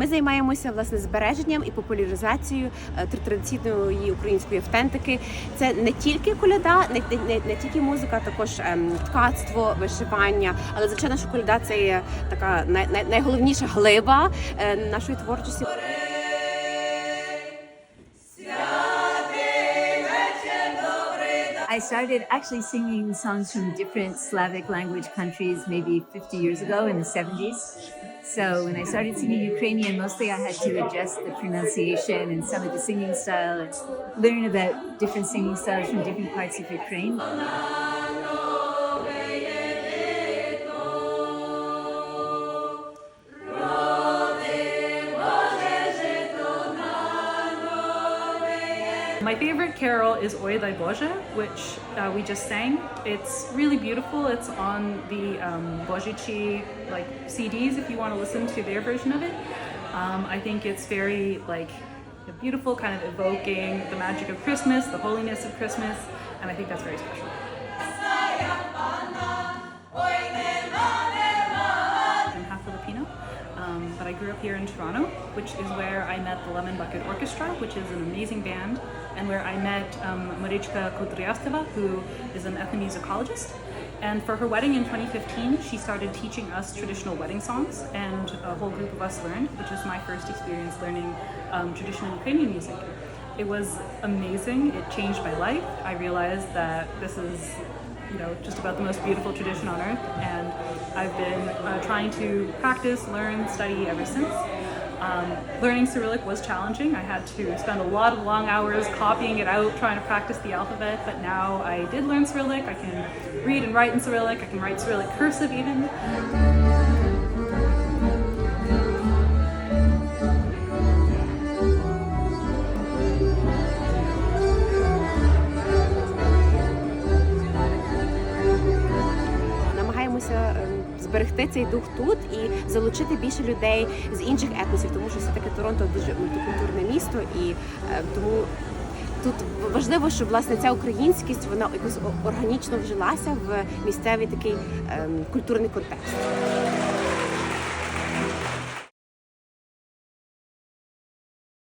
Ми займаємося власне збереженням і популяризацією е, традиційної української автентики. Це не тільки коляда, не, не, не тільки музика, також ем, ткацтво, вишивання. Але звичайно, що коляда це є така най, най, найголовніша глиба е, нашої творчості. I started actually singing songs from different Slavic language countries maybe 50 years ago in the 70s. So when I started singing Ukrainian, mostly I had to adjust the pronunciation and some of the singing style and learn about different singing styles from different parts of Ukraine. My favorite carol is Oi Thy Boże, which uh, we just sang. It's really beautiful. It's on the um, Božici like CDs if you want to listen to their version of it. Um, I think it's very like beautiful, kind of evoking the magic of Christmas, the holiness of Christmas, and I think that's very special. Um, but I grew up here in Toronto, which is where I met the Lemon Bucket Orchestra, which is an amazing band, and where I met um, Marichka Kudryasteva, who is an ethnomusicologist. And for her wedding in 2015, she started teaching us traditional wedding songs, and a whole group of us learned, which was my first experience learning um, traditional Ukrainian music. It was amazing. It changed my life. I realized that this is you know, just about the most beautiful tradition on earth. And I've been uh, trying to practice, learn, study ever since. Um, learning Cyrillic was challenging. I had to spend a lot of long hours copying it out, trying to practice the alphabet. But now I did learn Cyrillic. I can read and write in Cyrillic. I can write Cyrillic cursive even. Зберегти цей дух тут і залучити більше людей з інших етносів, тому що все таки Торонто дуже мультикультурне місто, і е, тому тут важливо, щоб власне ця українськість вона якось органічно вжилася в місцевий такий ем, культурний контекст.